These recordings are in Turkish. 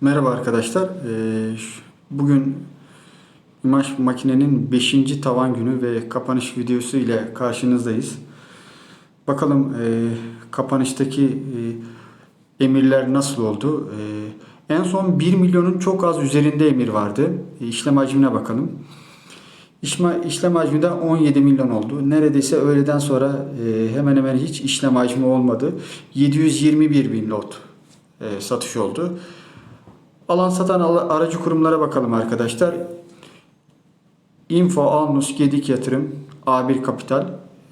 Merhaba arkadaşlar. Ee, Bugün imaj makinenin 5. tavan günü ve kapanış videosu ile karşınızdayız. Bakalım e, kapanıştaki e, emirler nasıl oldu? E, en son 1 milyonun çok az üzerinde emir vardı. İşlem hacmine bakalım. İşma, işlem hacmi de 17 milyon oldu. Neredeyse öğleden sonra hemen hemen hiç işlem hacmi olmadı. 721 bin lot satış oldu. Alan satan aracı kurumlara bakalım arkadaşlar. Info, Alnus, Gedik Yatırım, A1 Kapital.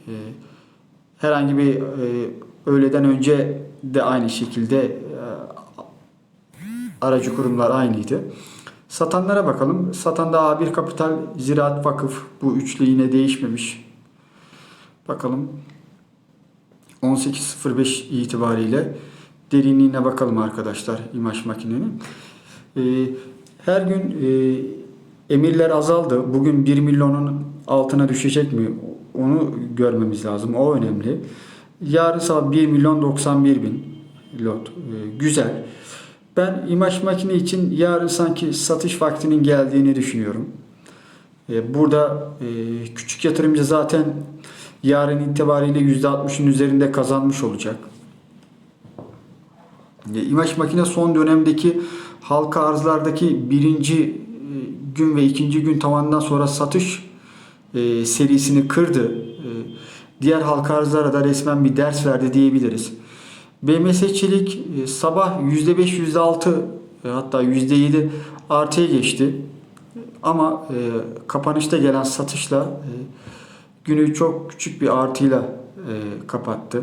E, herhangi bir e, öğleden önce de aynı şekilde e, aracı kurumlar aynıydı. Satanlara bakalım. Satanda A1 Kapital, Ziraat Vakıf bu üçlü yine değişmemiş. Bakalım. 18.05 itibariyle derinliğine bakalım arkadaşlar imaj makinenin. Ee, her gün e, emirler azaldı. Bugün 1 milyonun altına düşecek mi? Onu görmemiz lazım. O önemli. Yarın sabah 1 milyon 91 bin lot. Ee, güzel. Ben imaj makine için yarın sanki satış vaktinin geldiğini düşünüyorum. Ee, Burada e, küçük yatırımcı zaten yarın itibariyle %60'ın üzerinde kazanmış olacak. E, İmaj makine son dönemdeki halka arzlardaki birinci e, gün ve ikinci gün tavandan sonra satış e, serisini kırdı. Diğer halka arzlara da resmen bir ders verdi diyebiliriz. BMS Çelik sabah %5 %6 e, hatta %7 artıya geçti. Ama kapanışta gelen satışla günü çok küçük bir artıyla kapattı.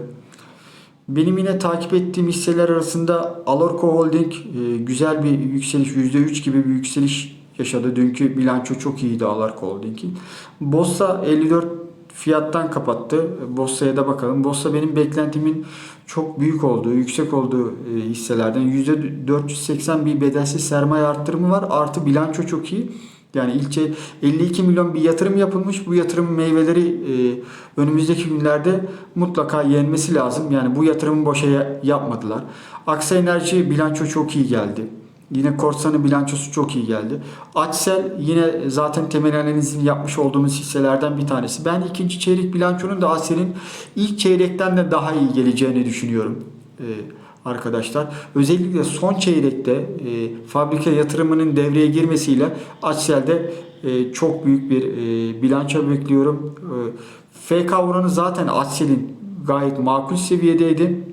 Benim yine takip ettiğim hisseler arasında Alorco Holding e, güzel bir yükseliş, %3 gibi bir yükseliş yaşadı. Dünkü bilanço çok iyiydi Alorco Holding'in. Bossa 54 fiyattan kapattı. Bossa'ya da bakalım. Bossa benim beklentimin çok büyük olduğu, yüksek olduğu e, hisselerden. %480 bir bedelsiz sermaye arttırımı var. Artı bilanço çok iyi. Yani ilçe 52 milyon bir yatırım yapılmış. Bu yatırımın meyveleri e, önümüzdeki günlerde mutlaka yenmesi lazım. Yani bu yatırımı boşa ya- yapmadılar. Aksa Enerji bilanço çok iyi geldi. Yine Korsan'ın bilançosu çok iyi geldi. Açsel yine zaten temel analizini yapmış olduğumuz hisselerden bir tanesi. Ben ikinci çeyrek bilançonun da Açsel'in ilk çeyrekten de daha iyi geleceğini düşünüyorum. Ee, arkadaşlar. Özellikle son çeyrekte e, fabrika yatırımının devreye girmesiyle Açsel'de e, çok büyük bir e, bilanço bekliyorum. E, FK oranı zaten Açsel'in gayet makul seviyedeydi.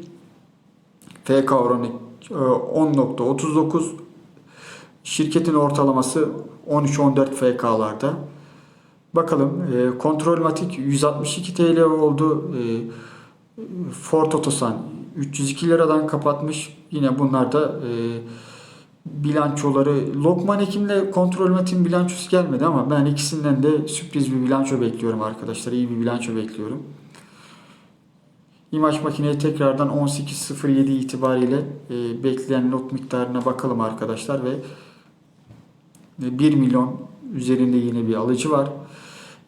FK oranı e, 10.39 şirketin ortalaması 13-14 FK'larda. Bakalım e, Kontrolmatik 162 TL oldu. E, Ford Otosan 302 liradan kapatmış. Yine bunlar da e, bilançoları Lokman Ekim'le Kontrolmatik'in bilançosu gelmedi ama ben ikisinden de sürpriz bir bilanço bekliyorum arkadaşlar. İyi bir bilanço bekliyorum. İmaj makineye tekrardan 18.07 itibariyle e, bekleyen lot miktarına bakalım arkadaşlar ve e, 1 milyon üzerinde yine bir alıcı var.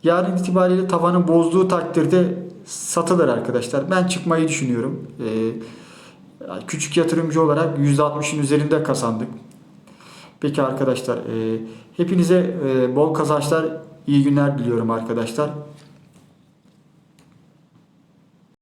Yarın itibariyle tavanı bozduğu takdirde satılır arkadaşlar. Ben çıkmayı düşünüyorum. E, yani küçük yatırımcı olarak %60'ın üzerinde kazandık. Peki arkadaşlar e, hepinize e, bol kazançlar, iyi günler diliyorum arkadaşlar.